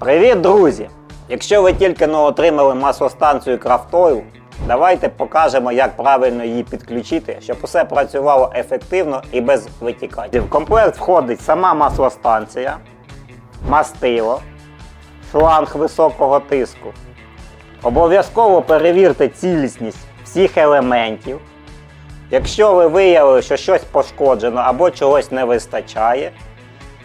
Привіт, друзі! Якщо ви тільки не отримали маслостанцію Крафтойл, давайте покажемо, як правильно її підключити, щоб усе працювало ефективно і без витікань. В комплект входить сама маслостанція, мастило, шланг високого тиску. Обов'язково перевірте цілісність всіх елементів. Якщо ви виявили, що щось пошкоджено або чогось не вистачає,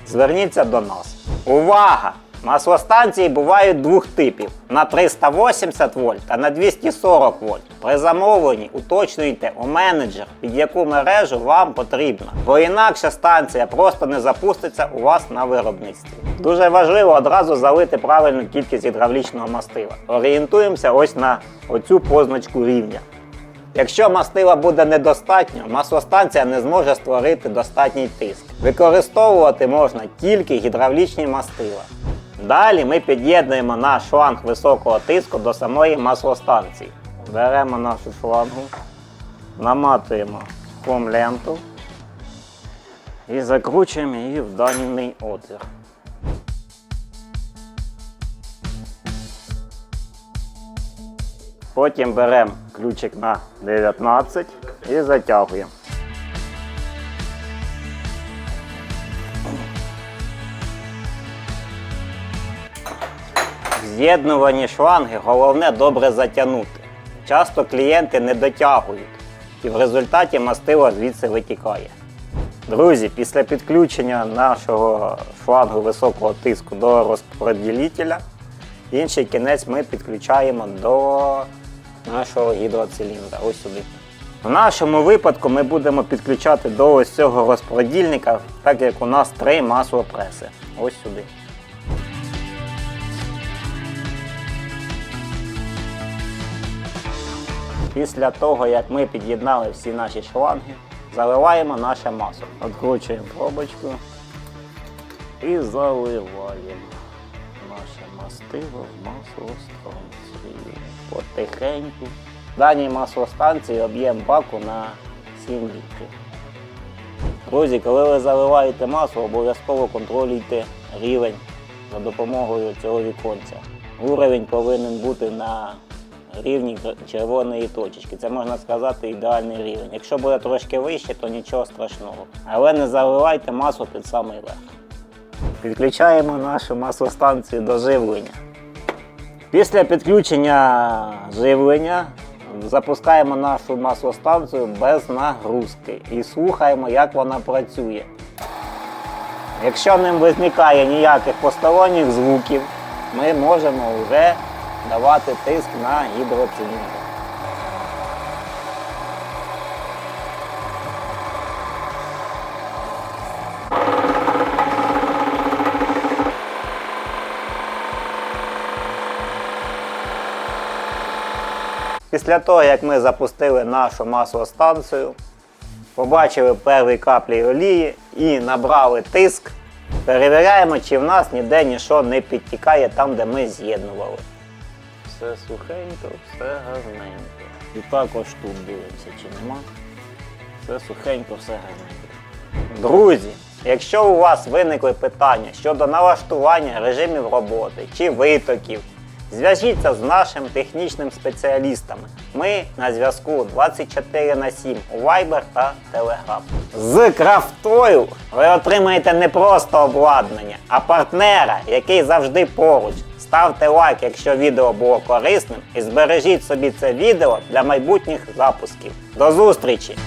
зверніться до нас. Увага! Маслостанції бувають двох типів на 380 вольт та на 240 вольт. При замовленні уточнюйте у менеджер, під яку мережу вам потрібно, бо інакше станція просто не запуститься у вас на виробництві. Дуже важливо одразу залити правильну кількість гідравлічного мастила. Орієнтуємося ось на оцю позначку рівня. Якщо мастила буде недостатньо, маслостанція не зможе створити достатній тиск. Використовувати можна тільки гідравлічні мастила. Далі ми під'єднуємо наш шланг високого тиску до самої маслостанції. Беремо нашу шлангу, наматуємо ленту і закручуємо її в даний отвір. Потім беремо ключик на 19 і затягуємо. В з'єднуванні шланги головне добре затягнути. Часто клієнти не дотягують і в результаті мастило звідси витікає. Друзі, після підключення нашого шлангу високого тиску до розподілителя, інший кінець ми підключаємо до нашого гідроциліндра. Ось сюди. В нашому випадку ми будемо підключати до ось цього розподільника, так як у нас три маслопреси. Ось сюди. Після того, як ми під'єднали всі наші шланги, заливаємо наше масло. Откручуємо пробочку і заливаємо наше мастило в маслостанцію. Потихеньку. В даній маслостанції об'єм баку на 7 літрів. Друзі, коли ви заливаєте масло, обов'язково контролюйте рівень за допомогою цього віконця. Уровень повинен бути на рівні червоної точечки. Це можна сказати ідеальний рівень. Якщо буде трошки вище, то нічого страшного. Але не заливайте масло під самий верх. Підключаємо нашу маслостанцію до живлення. Після підключення живлення запускаємо нашу маслостанцію без нагрузки і слухаємо, як вона працює. Якщо не виникає ніяких посторонніх звуків, ми можемо вже давати тиск на гідроциліндр. Після того, як ми запустили нашу маслостанцію, побачили перші каплі олії і набрали тиск, перевіряємо, чи в нас ніде нічого не підтікає там, де ми з'єднували. Все сухенько, все гарненько. І також тут дивимося, чи нема. Все сухенько, все гарненько. Друзі, якщо у вас виникли питання щодо налаштування режимів роботи чи витоків, зв'яжіться з нашим технічним спеціалістами. Ми на зв'язку 24 на 7 у Viber та Telegram. З крафтою ви отримаєте не просто обладнання, а партнера, який завжди поруч. Ставте лайк, якщо відео було корисним, і збережіть собі це відео для майбутніх запусків. До зустрічі!